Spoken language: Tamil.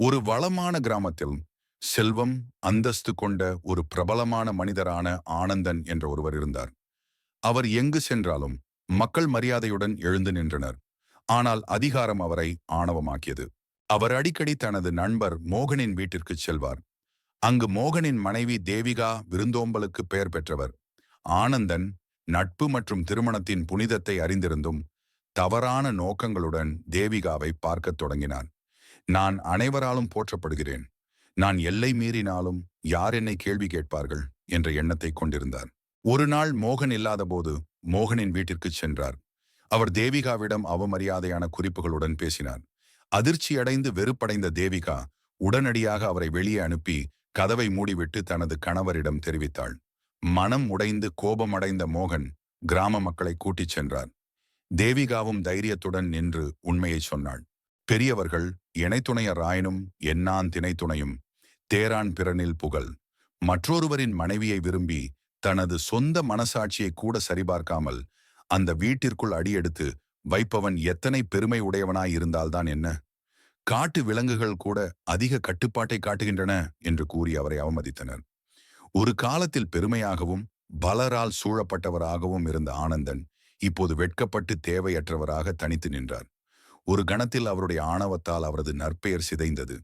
ஒரு வளமான கிராமத்தில் செல்வம் அந்தஸ்து கொண்ட ஒரு பிரபலமான மனிதரான ஆனந்தன் என்ற ஒருவர் இருந்தார். அவர் எங்கு சென்றாலும் மக்கள் மரியாதையுடன் எழுந்து நின்றனர். ஆனால் அதிகாரம் அவரை ஆணவமாக்கியது. அவர் அடிக்கடி தனது நண்பர் மோகனின் வீட்டிற்கு செல்வார். அங்கு மோகனின் மனைவி தேவிகா விருந்தோம்பலுக்கு பெயர் பெற்றவர். ஆனந்தன் நட்பு மற்றும் திருமணத்தின் புனிதத்தை அறிந்திருந்தும் தவறான நோக்கங்களுடன் தேவிகாவை பார்க்கத் தொடங்கினான். நான் அனைவராலும் போற்றப்படுகிறேன். நான் எல்லை மீறினாலும் யார் என்னை கேள்வி கேட்பார்கள்? என்ற எண்ணத்தை கொண்டிருந்தார். ஒரு நாள் மோகன் இல்லாதபோது மோகனின் வீட்டிற்கு சென்றார். அவர் தேவிகாவிடம் அவமரியாதையான குறிப்புகளுடன் பேசினார். அதிர்ச்சியடைந்து வெறுப்படைந்த தேவிகா உடனடியாக அவரை வெளியே அனுப்பி கதவை மூடிவிட்டு தனது கணவரிடம் தெரிவித்தாள். மனம் உடைந்து கோபமடைந்த மோகன் கிராம மக்களை கூட்டிச் சென்றார். தேவிகாவும் தைரியத்துடன் நின்று உண்மையை சொன்னாள். பெரியவர்கள் இணைத்துணைய ராயனும் என்னான் திணைத்துணையும் தேரான் பிறனில் புகழ். மற்றொருவரின் மனைவியை விரும்பி தனது சொந்த மனசாட்சியை கூட சரிபார்க்காமல் அந்த வீட்டிற்குள் அடியெடுத்து வைப்பவன் எத்தனை பெருமை உடையவனாய் இருந்தால்தான் என்ன? காட்டு விலங்குகள் கூட அதிக கட்டுப்பாட்டை காட்டுகின்றன என்று கூறி அவரை அவமதித்தனர். ஒரு காலத்தில் பெருமையாகவும் பலரால் சூழப்பட்டவராகவும் இருந்த ஆனந்தன் இப்போது வெட்கப்பட்டு தேவையற்றவராக தனித்து நின்றார். ஒரு கணத்தில் அவருடைய ஆணவத்தால் அவரது நற்பெயர் சிதைந்தது.